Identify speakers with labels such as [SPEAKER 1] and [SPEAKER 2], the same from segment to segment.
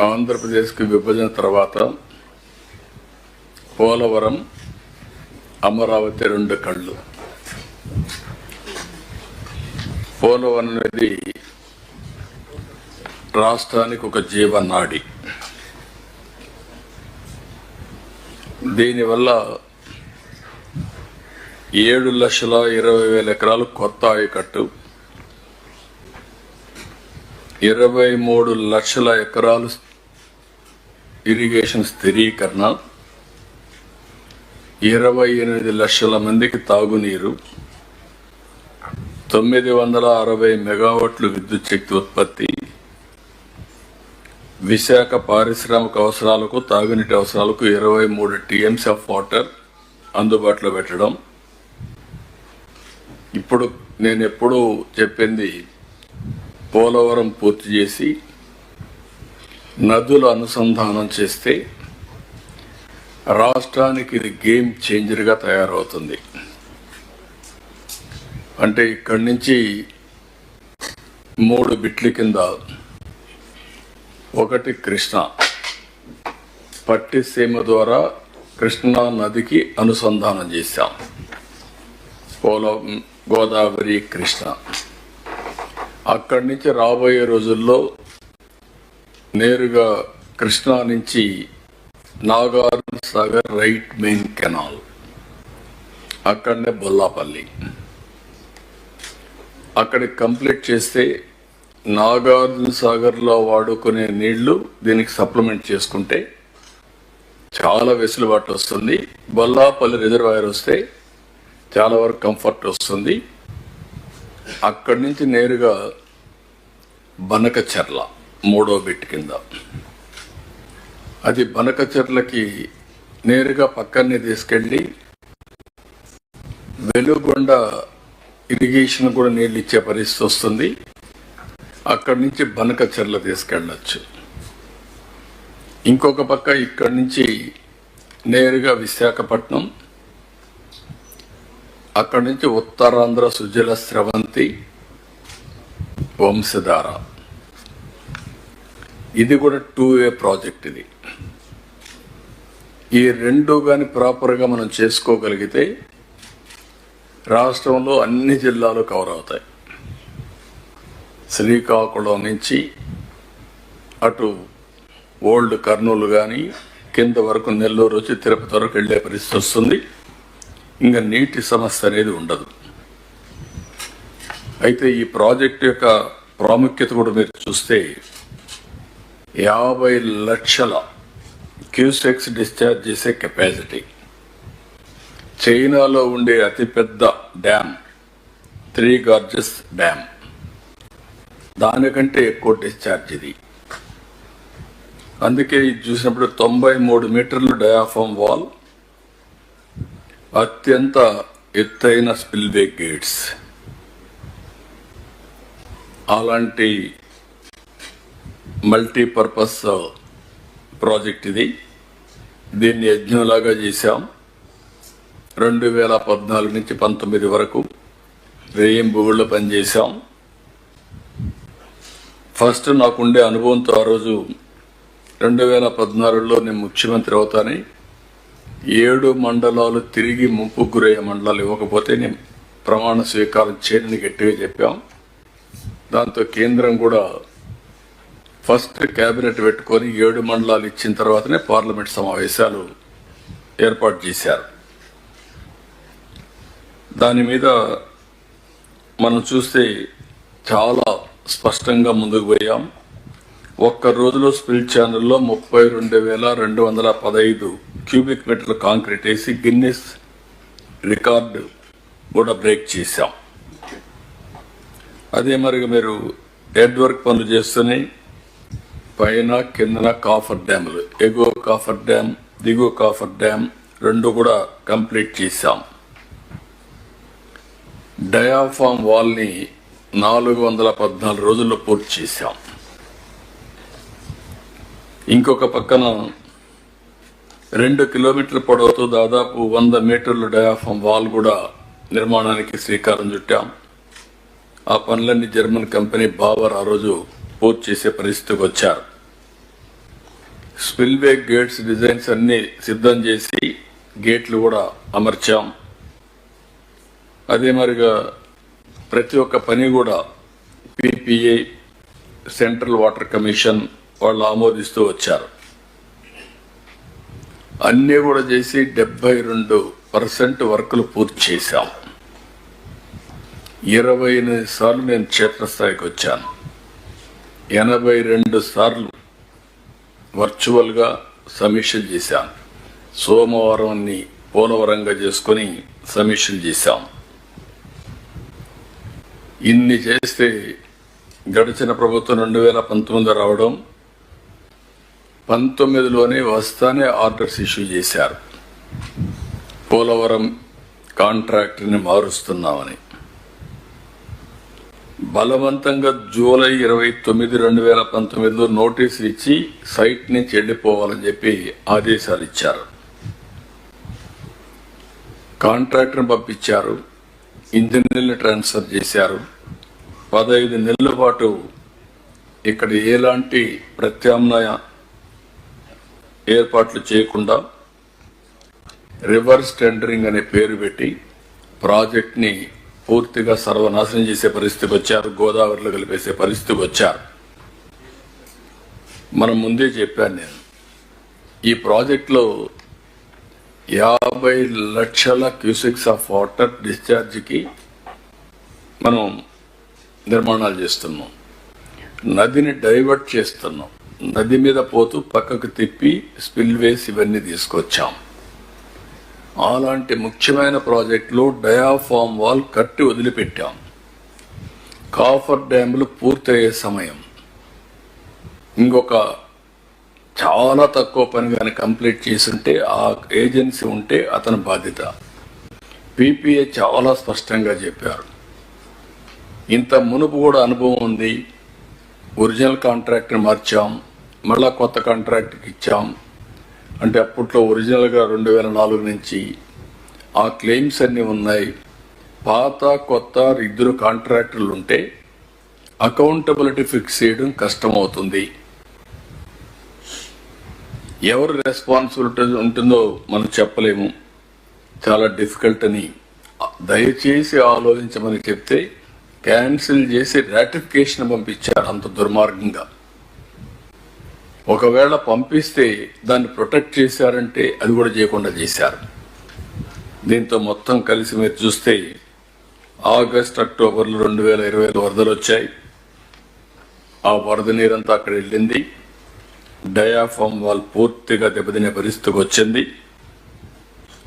[SPEAKER 1] ఆంధ్రప్రదేశ్కి విభజన తర్వాత పోలవరం అమరావతి రెండు కళ్ళు. పోలవరం అనేది రాష్ట్రానికి ఒక జీవనాడి. దీనివల్ల ఏడు లక్షల ఇరవై వేల ఎకరాలు కొత్త ఆయకట్టు. ఇరవై మూడు లక్షల ఎకరాలు ఇరిగేషన్ స్థిరీకరణ ఇరవై ఎనిమిది లక్షల మందికి తాగునీరు తొమ్మిది వందల అరవై మెగావాట్లు విద్యుత్ శక్తి ఉత్పత్తి విశాఖ పారిశ్రామిక అవసరాలకు తాగునీటి అవసరాలకు ఇరవై మూడు టీఎంసీ ఆఫ్ వాటర్ అందుబాటులో పెట్టడం. ఇప్పుడు నేను ఎప్పుడూ చెప్పింది పోలవరం పూర్తి చేసి నదుల అనుసంధానం చేస్తే రాష్ట్రానికి ఇది గేమ్ చేంజర్గా తయారవుతుంది. అంటే ఇక్కడి నుంచి మూడు బిట్ల కింద ఒకటి కృష్ణ పట్టిసీమ ద్వారా కృష్ణా నదికి అనుసంధానం చేశాం. పోల గోదావరి కృష్ణ. అక్కడి నుంచి రాబోయే రోజుల్లో నేరుగా కృష్ణా నుంచి Nagarjuna Sagar right main canal. అక్కడనే బొల్లాపల్లి. అక్కడికి కంప్లీట్ చేస్తే నాగార్జున సాగర్లో వాడుకునే నీళ్ళు దీనికి సప్లిమెంట్ చేసుకుంటే చాలా వెసులుబాటు వస్తుంది. బొల్లాపల్లి రిజర్వాయర్ వస్తే చాలా వరకు కంఫర్ట్ వస్తుంది. అక్కడి నుంచి నేరుగా బనకచెర్ల మూడో బిట్ కింద. అది బనకచెర్లకి నేరుగా పక్కనే తీసుకెళ్ళి వెలుగొండ ఇరిగేషన్ కూడా నీళ్ళు ఇచ్చే పరిస్థితి వస్తుంది. అక్కడి నుంచి బనకచెర్ల తీసుకెళ్ళచ్చు. ఇంకొక పక్క ఇక్కడి నుంచి నేరుగా విశాఖపట్నం అక్కడి నుంచి ఉత్తరాంధ్ర సుజల స్రవంతి వంశధార. ఇది కూడా టూ వే ప్రాజెక్ట్ ఇది. ఈ రెండు కానీ ప్రాపర్గా మనం చేసుకోగలిగితే రాష్ట్రంలో అన్ని జిల్లాలు కవర్ అవుతాయి. శ్రీకాకుళం నుంచి అటు ఓల్డ్ కర్నూలు కానీ కింద వరకు నెల్లూరు వచ్చి తిరుపతి వరకు వెళ్ళే పరిస్థితి వస్తుంది. ఇంకా నీటి సమస్య అనేది ఉండదు. అయితే ఈ ప్రాజెక్ట్ యొక్క ప్రాముఖ్యత కూడా మీరు చూస్తే యాభై లక్షల క్యూసెక్స్ డిశ్చార్జ్ చేసే కెపాసిటీ. చైనాలో ఉండే అతిపెద్ద డ్యామ్ త్రీ గార్జెస్ డ్యామ్. దానికంటే ఎక్కువ డిశ్చార్జ్ ఇది. అందుకే ఇది చూసినప్పుడు తొంభై మూడు మీటర్లు డయాఫామ్ వాల్ అత్యంత ఎత్తైన స్పిల్వే గేట్స్. అలాంటి మల్టీపర్పస్ ప్రాజెక్ట్ ఇది. దీన్ని యజ్ఞంలాగా చేశాం. రెండు వేల పద్నాలుగు నుంచి పంతొమ్మిది వరకు రేయింబుగుళ్ళు పనిచేశాం. ఫస్ట్ నాకుండే అనుభవంతో ఆ రోజు రెండు వేల పద్నాలుగులో నేను ముఖ్యమంత్రి అవుతానని ఏడు మండలాలు తిరిగి ముంపు గురయ్యే మండలాలు ఇవ్వకపోతే నేను ప్రమాణ స్వీకారం చేయని గట్టిగా చెప్పాం. దాంతో కేంద్రం కూడా ఫస్ట్ కేబినెట్ పెట్టుకొని ఏడు మండలాలు ఇచ్చిన తర్వాతనే పార్లమెంట్ సమావేశాలు ఏర్పాటు చేశారు. దాని మీద మనం చూస్తే చాలా స్పష్టంగా ముందుకు పోయాం. ఒక్క రోజులో స్పిల్ ఛానల్లో ముప్పై రెండు వేల రెండు వందల పదహైదు క్యూబిక్ మీటర్ల కాంక్రీట్ వేసి గిన్నెస్ రికార్డు కూడా బ్రేక్ చేశాం. అదే మరి మీరు హెడ్ వర్క్ పనులు చేస్తూనే పైన కిందన కాఫర్ డ్యాములు. ఎగువ కాఫర్ డ్యామ్ దిగువ కాఫర్ డ్యామ్ రెండు కూడా కంప్లీట్ చేశాం. డయాఫామ్ వాల్ని నాలుగు వందల పద్నాలుగు రోజుల్లో పూర్తి చేశాం. ఇంకొక పక్కన రెండు కిలోమీటర్ల పొడవుతో దాదాపు వంద మీటర్ల డయాఫామ్ వాల్ కూడా నిర్మాణానికి శ్రీకారం చుట్టాం. ఆ పనులన్నీ జర్మన్ కంపెనీ బావర్ ఆ రోజు పూర్తి చేసే పరిస్థితికి వచ్చారు. స్పిల్వే గేట్స్ డిజైన్స్ అన్ని సిద్ధం చేసి గేట్లు కూడా అమర్చాం. అదే మరిగా ప్రతి ఒక్క పని కూడా పిపిఐ సెంట్రల్ వాటర్ కమిషన్ వాళ్ళు ఆమోదిస్తూ వచ్చారు. అన్నీ కూడా చేసి డెబ్బై రెండు పర్సెంట్ వర్కులు పూర్తి చేశాం. ఇరవై ఎనిమిది సార్లు నేను క్షేత్రస్థాయికి వచ్చాను. ఎనభై రెండు సార్లు వర్చువల్గా సమీక్షలు చేశాను. సోమవారాన్ని పోలవరంగా చేసుకొని సమీక్షలు చేశాం. ఇన్ని చేస్తే గడిచిన ప్రభుత్వం రెండు వేల పంతొమ్మిది రావడం పంతొమ్మిదిలోనే వస్తానే ఆర్డర్స్ ఇష్యూ చేశారు. పోలవరం కాంట్రాక్టర్ని మారుస్తున్నామని. బలవంతంగా జూలై ఇరవై తొమ్మిది రెండు వేల పంతొమ్మిదిలో నోటీసులు ఇచ్చి సైట్ నుంచి వెళ్ళిపోవాలని చెప్పి ఆదేశాలు ఇచ్చారు. కాంట్రాక్టర్ని పంపించారు. ఇంజనీర్ని ట్రాన్స్ఫర్ చేశారు. పదహైదు నెలల పాటు ఇక్కడ ఎలాంటి ప్రత్యామ్నాయ ఏర్పాట్లు చేయకుండా రివర్స్ టెండరింగ్ అనే పేరు పెట్టి ప్రాజెక్ట్ని పూర్తిగా సర్వనాశనం చేసే పరిస్థితికి వచ్చారు గోదావరిలో కలిపేసే పరిస్థితికి వచ్చారు. మనం ముందే చెప్పాను నేను ఈ ప్రాజెక్టులో యాభై లక్షల క్యూసిక్స్ ఆఫ్ వాటర్ డిశ్చార్జ్కి మనం నిర్మాణాలు చేస్తున్నాం. నదిని డైవర్ట్ చేస్తున్నాం. నది మీద పోతూ పక్కకు తిప్పి స్పిల్వేస్ ఇవన్నీ తీసుకొచ్చాం. అలాంటి ముఖ్యమైన ప్రాజెక్టులో డయాఫామ్ వాల్ కట్టి వదిలిపెట్టాం. కాఫర్ డ్యాములు పూర్తయ్యే సమయం. ఇంకొక చాలా తక్కువ పని కానీ కంప్లీట్ చేసుంటే ఆ ఏజెన్సీ ఉంటే అతని బాధ్యత. పీపీఏ చాలా స్పష్టంగా చెప్పారు. ఇంత మునుపు కూడా అనుభవం ఉంది. ఒరిజినల్ కాంట్రాక్ట్ని మార్చాం. మళ్ళా కొత్త కాంట్రాక్ట్కి ఇచ్చాం. అంటే అప్పట్లో ఒరిజినల్గా రెండు వేల నాలుగు నుంచి ఆ క్లెయిమ్స్ అన్నీ ఉన్నాయి. పాత కొత్త ఇద్దరు కాంట్రాక్టర్లు ఉంటే అకౌంటబిలిటీ ఫిక్స్ చేయడం కష్టమవుతుంది. ఎవరు రెస్పాన్సిబిలిటీ ఉంటుందో మనం చెప్పలేము. చాలా డిఫికల్ట్ అని. దయచేసి ఆలోచించమని చెప్తే క్యాన్సిల్ చేసి రాటిఫికేషన్ పంపించారు అంత దుర్మార్గంగా. ఒకవేళ పంపిస్తే దాన్ని ప్రొటెక్ట్ చేశారంటే అది కూడా చేయకుండా చేశారు. దీంతో మొత్తం కలిసి మీరు చూస్తే ఆగస్ట్ అక్టోబర్లో రెండు వేల ఇరవైలో వరదలు వచ్చాయి. ఆ వరద నీరంతా అక్కడ వెళ్ళింది. డయాఫామ్ వాల్ పూర్తిగా దెబ్బతినే పరిస్థితికి వచ్చింది.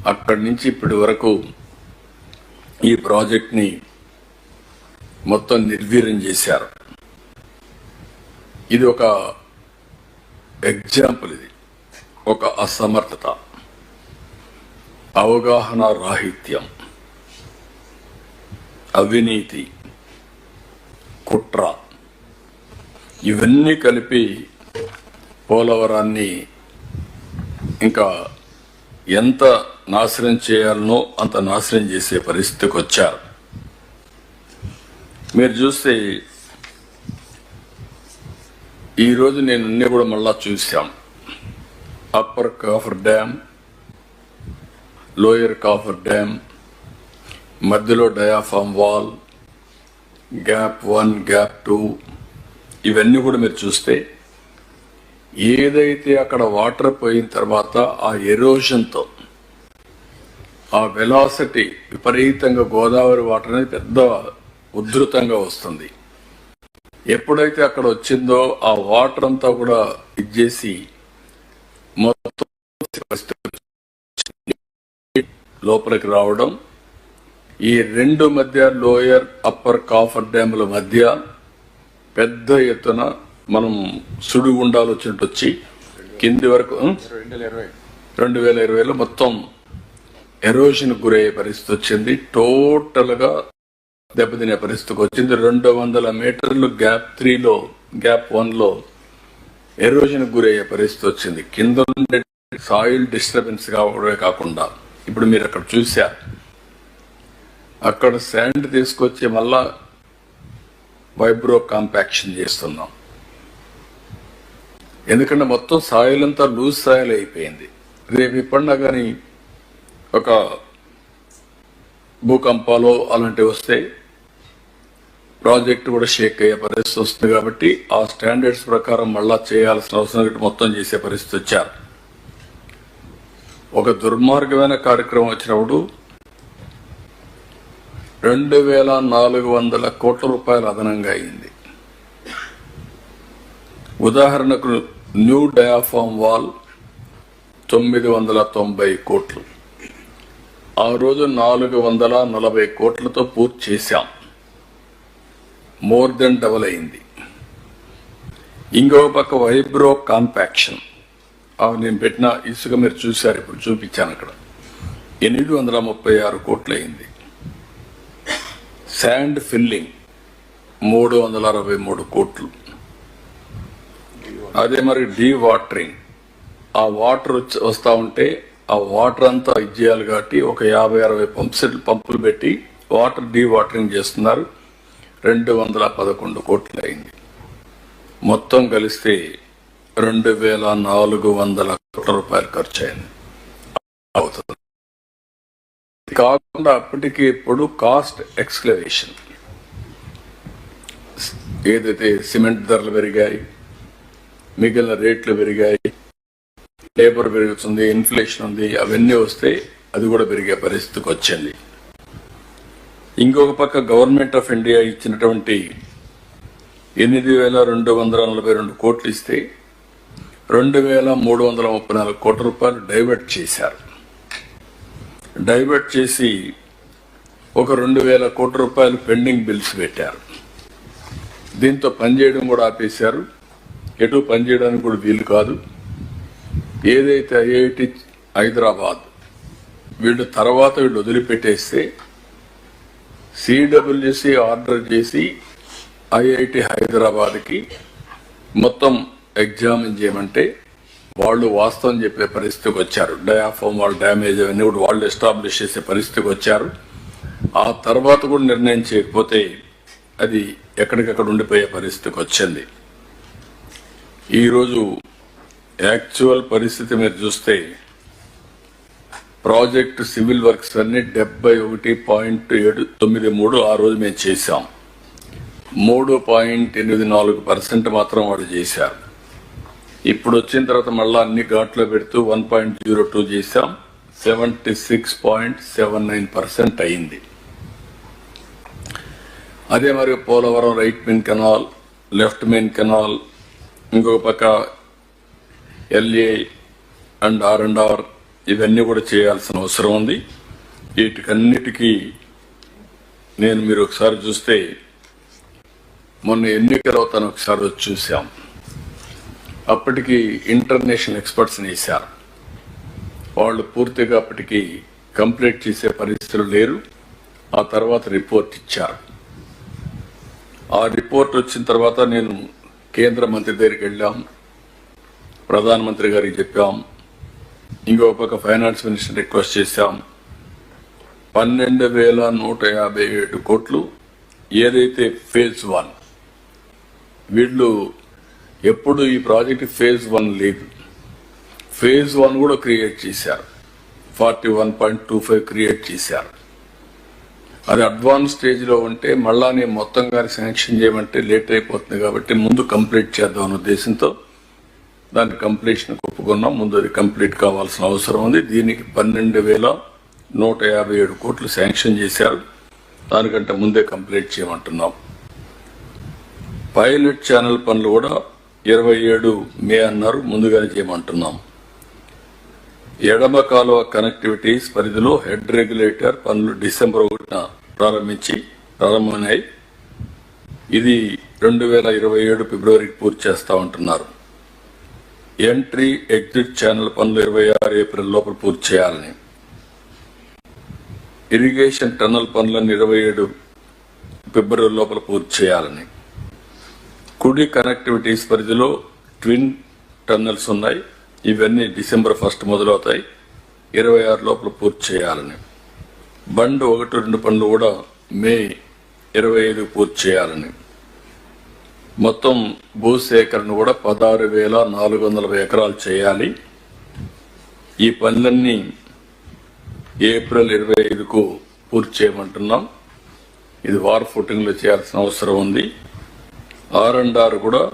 [SPEAKER 1] అక్కడి నుంచి ఇప్పటి వరకు ఈ ప్రాజెక్ట్ని మొత్తం నిర్వీర్యం చేశారు. ఇది ఒక ఎగ్జాంపుల్ ఇది. ఒక అసమర్థత. అవగాహన రాహిత్యం. అవినీతి. కుట్ర. ఇవన్నీ కలిపి పోలవరాన్ని ఇంకా ఎంత నాశనం చేయాలనో అంత నాశనం చేసే పరిస్థితికి వచ్చారు మీరు చూస్తే ఈరోజు నేను అన్ని కూడా మళ్ళా చూశాను upper coffer dam lower coffer dam మధ్యలో diaphragm wall gap one gap two ఇవన్నీ కూడా మీరు చూస్తే ఏదైతే అక్కడ వాటర్ పోయిన తర్వాత ఆ ఎరోషన్తో ఆ వెలాసిటీ విపరీతంగా గోదావరి వాటర్ అనేది పెద్ద ఉధృతంగా వస్తుంది. ఎప్పుడైతే అక్కడ వచ్చిందో ఆ వాటర్ అంతా కూడా ఇచ్చేసి మొత్తం లోపలికి రావడం. ఈ రెండు మధ్య లోయర్ అప్పర్ కాఫర్ డ్యాముల మధ్య పెద్ద ఎత్తున మనం సుడిగుండాలు వచ్చినట్టు వచ్చి కింది వరకు రెండు వేల ఇరవైలో మొత్తం ఎరోషన్ గురయ్యే పరిస్థితి వచ్చింది. టోటల్గా దెబ్బతినే పరిస్థితికి వచ్చింది. రెండు వందల మీటర్లు గ్యాప్ త్రీలో గ్యాప్ వన్లో ఎరోజన్ గురయ్యే పరిస్థితి వచ్చింది. కింద సాయిల్ డిస్టర్బెన్స్ కావడమే కాకుండా ఇప్పుడు మీరు అక్కడ చూశారు అక్కడ శాండ్ తీసుకొచ్చి మళ్ళా వైబ్రో కాంపాక్షన్ చేస్తున్నాం. ఎందుకంటే మొత్తం సాయిల్ అంతా లూజ్ సాయిల్ అయిపోయింది. రేపు ఇప్పటినా కానీ ఒక భూకంపాలు అలాంటివి వస్తే ప్రాజెక్ట్ కూడా షేక్ అయ్యే పరిస్థితి వస్తుంది కాబట్టి ఆ స్టాండర్డ్స్ ప్రకారం మళ్ళా చేయాల్సిన అవసరం మొత్తం చేసే పరిస్థితి వచ్చారు. ఒక దుర్మార్గమైన కార్యక్రమం వచ్చినప్పుడు రెండు వేల నాలుగు వందల కోట్ల రూపాయలు అదనంగా అయింది. ఉదాహరణకు న్యూ డయాఫామ్ వాల్ తొమ్మిది వందల తొంభై కోట్లు. ఆ రోజు నాలుగు వందల నలభై కోట్లతో పూర్తి చేశాం. మోర్ దెన్ డబుల్ అయింది. ఇంకో పక్క వైబ్రో కాంపాక్షన్. ఆ నేను పెట్టిన ఇసుక మీరు చూశారు ఇప్పుడు చూపించాను అక్కడ. ఎనిమిది వందల ముప్పై ఆరు కోట్లు అయింది. శాండ్ ఫిల్లింగ్ మూడు వందల అరవై మూడు కోట్లు. అదే మరి డీ వాటరింగ్ ఆ వాటర్ వచ్చి వస్తూ ఉంటే ఆ వాటర్ అంతా ఇది చేయాలి కాబట్టి ఒక యాభై అరవై పంప్ సెట్లు పంపులు పెట్టి వాటర్ డీ వాటరింగ్ చేస్తున్నారు. రెండు వందల పదకొండు కోట్లు అయింది మొత్తం కలిస్తే రెండు వేల నాలుగు వందల కోట్ల రూపాయలు ఖర్చు అయింది అవుతుంది. కాకుండా అప్పటికి ఇప్పుడు కాస్ట్ ఎక్స్క్లవేషన్. ఏదైతే సిమెంట్ ధరలు పెరిగాయి మిగిలిన రేట్లు పెరిగాయి లేబర్ పెరుగుతుంది ఇన్ఫ్లేషన్ ఉంది అవన్నీ వస్తే అది కూడా పెరిగే పరిస్థితికి వచ్చింది. ఇంకొక పక్క గవర్నమెంట్ ఆఫ్ ఇండియా ఇచ్చినటువంటి ఎనిమిది వేల రెండు వందల నలభై రెండు కోట్లు ఇస్తే రెండు వేల మూడు వందల ముప్పై నాలుగు కోట్ల రూపాయలు డైవర్ట్ చేశారు. డైవర్ట్ చేసి ఒక రెండు వేల కోట్ల రూపాయలు పెండింగ్ బిల్స్ పెట్టారు. దీంతో పనిచేయడం కూడా ఆపేశారు. ఎటు పనిచేయడానికి కూడా వీలు కాదు. ఏదైతే ఐఐటి హైదరాబాద్ వీళ్ళు తర్వాత వీళ్ళు వదిలిపెట్టేస్తే సిడబ్ల్యూసి ఆర్డర్ చేసి ఐఐటి హైదరాబాద్కి మొత్తం ఎగ్జామిన్ చేయమంటే వాళ్ళు వాస్తవం చెప్పే పరిస్థితికి వచ్చారు. డయాఫామ్ వాళ్ళు డ్యామేజ్ అవన్నీ కూడా వాళ్ళు ఎస్టాబ్లిష్ చేసే పరిస్థితికి వచ్చారు. ఆ తర్వాత కూడా నిర్ణయం చేయకపోతే అది ఎక్కడికక్కడ ఉండిపోయే పరిస్థితికి వచ్చింది. ఈరోజు యాక్చువల్ పరిస్థితి మీరు చూస్తే ప్రాజెక్ట్ సివిల్ వర్క్స్ అన్ని డెబ్బై ఒకటి పాయింట్ ఏడు తొమ్మిది మూడు ఆ రోజు మేము చేశాం. మూడు పాయింట్ ఎనిమిది నాలుగు పర్సెంట్ మాత్రం వాళ్ళు చేశారు. ఇప్పుడు వచ్చిన తర్వాత మళ్ళీ అన్ని ఘాట్లో పెడుతూ వన్ పాయింట్ జీరో టూ చేశాం. Seventy six point seven nine percent అయింది. అదే మరి Polavaram right main canal left main canal ఇంకొక పక్క LA and R and R ఇవన్నీ కూడా చేయాల్సిన అవసరం ఉంది. వీటికన్నిటికీ నేను మీరు ఒకసారి చూస్తే మొన్న ఎన్నికలు అవుతాను ఒకసారి వచ్చి చూసాం అప్పటికి ఇంటర్నేషనల్ ఎక్స్పర్ట్స్ని వేశారు. వాళ్ళు పూర్తిగా అప్పటికి కంప్లీట్ చేసే పరిస్థితులు లేరు. ఆ తర్వాత రిపోర్ట్ ఇచ్చారు. ఆ రిపోర్ట్ వచ్చిన తర్వాత నేను కేంద్ర మంత్రి దగ్గరికి వెళ్ళాం. ప్రధానమంత్రి గారికి చెప్పాం. ఇంకో పక్క ఫైనాన్స్ మినిస్టర్ రిక్వెస్ట్ చేశాం. పన్నెండు వేల నూట యాభై ఏడు కోట్లు ఏదైతే ఫేజ్ వన్ వీళ్ళు ఎప్పుడు ఈ ప్రాజెక్ట్ ఫేజ్ వన్ లేదు. ఫేజ్ వన్ కూడా క్రియేట్ చేశారు. Forty one point two five create చేశారు. అది అడ్వాన్స్ స్టేజ్లో ఉంటే మళ్ళా నేను మొత్తం గారి శాంక్షన్ చేయమంటే లేట్ అయిపోతుంది కాబట్టి ముందు కంప్లీట్ చేద్దాం అనే ఉద్దేశంతో దాని కంప్లీషన్ ఒప్పుకున్నాం. ముందు అది కంప్లీట్ కావాల్సిన అవసరం ఉంది. దీనికి పన్నెండు వేల నూట యాభై ఏడు కోట్లు శాంక్షన్ చేశారు. దానికంటే ముందే కంప్లీట్ చేయమంటున్నాం. పైలట్ ఛానల్ పనులు కూడా ఇరవై ఏడు మే అన్నారు. ముందుగానే చేయమంటున్నాం. ఎడమ కాలువ కనెక్టివిటీస్ పరిధిలో హెడ్ రెగ్యులేటర్ పనులు డిసెంబర్ ఒకటిన ప్రారంభించి ప్రారంభమైనాయి. ఇది రెండు వేల ఇరవై ఏడు ఫిబ్రవరికి పూర్తి చేస్తా ఉంటున్నారు. ఎంట్రీ ఎగ్జిట్ ఛానల్ పనులు ఇరవై ఆరు ఏప్రిల్ లోపల పూర్తి చేయాలని. ఇరిగేషన్ టన్నల్ పనులను ఇరవై ఏడు ఫిబ్రవరి లోపల పూర్తి చేయాలని. కుడి కనెక్టివిటీస్ పరిధిలో ట్విన్ టన్నల్స్ ఉన్నాయి. ఇవన్నీ డిసెంబర్ ఫస్ట్ మొదలవుతాయి. ఇరవై ఆరు లోపల పూర్తి చేయాలని. బండ్ ఒకటి రెండు పనులు కూడా మే ఇరవై ఐదు పూర్తి చేయాలని. మొత్తం భూసేకరణ కూడా పదహారు వేల నాలుగు వందల ఎకరాలు చేయాలి. ఈ పనులన్నీ ఏప్రిల్ ఇరవై ఐదుకు పూర్తి చేయమంటున్నాం. ఇది వార్ ఫుటింగ్లో చేయాల్సిన అవసరం ఉంది. ఆర్ అండ్ ఆర్ కూడా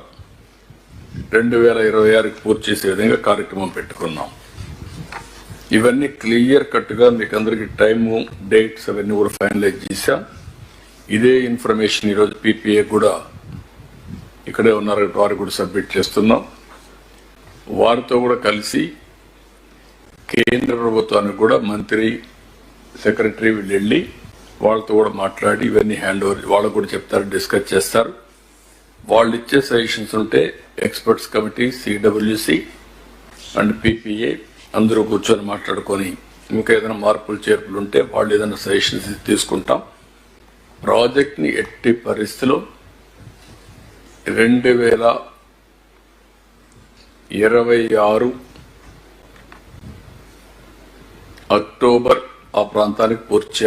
[SPEAKER 1] రెండు వేల ఇరవై ఆరుకి పూర్తి చేసే విధంగా కార్యక్రమం పెట్టుకున్నాం. ఇవన్నీ క్లియర్ కట్గా మీకు అందరికీ టైము డేట్స్ అవన్నీ కూడా ఫైనలైజ్ చేశాం. ఇదే ఇన్ఫర్మేషన్ ఈరోజు పీపీఏ కూడా ఇక్కడే ఉన్నారు వారు కూడా సబ్మిట్ చేస్తున్నాం. వారితో కూడా కలిసి కేంద్ర ప్రభుత్వానికి కూడా మంత్రి సెక్రటరీ వీళ్ళు వెళ్ళి వాళ్ళతో కూడా మాట్లాడి ఇవన్నీ హ్యాండ్ ఓవర్ వాళ్ళకు కూడా చెప్తారు డిస్కస్ చేస్తారు. వాళ్ళు ఇచ్చే సజెషన్స్ ఉంటే experts committee CWC and PPA అందరూ కూర్చొని మాట్లాడుకొని ఇంకా ఏదైనా మార్పులు చేర్పులు ఉంటే వాళ్ళు ఏదైనా సజెషన్స్ తీసుకుంటాం. ప్రాజెక్ట్ని ఎట్టి పరిస్థితిలో రెండు వేల ఇరవై ఆరు అక్టోబర్ ఆ ప్రాంతానికి పూర్తి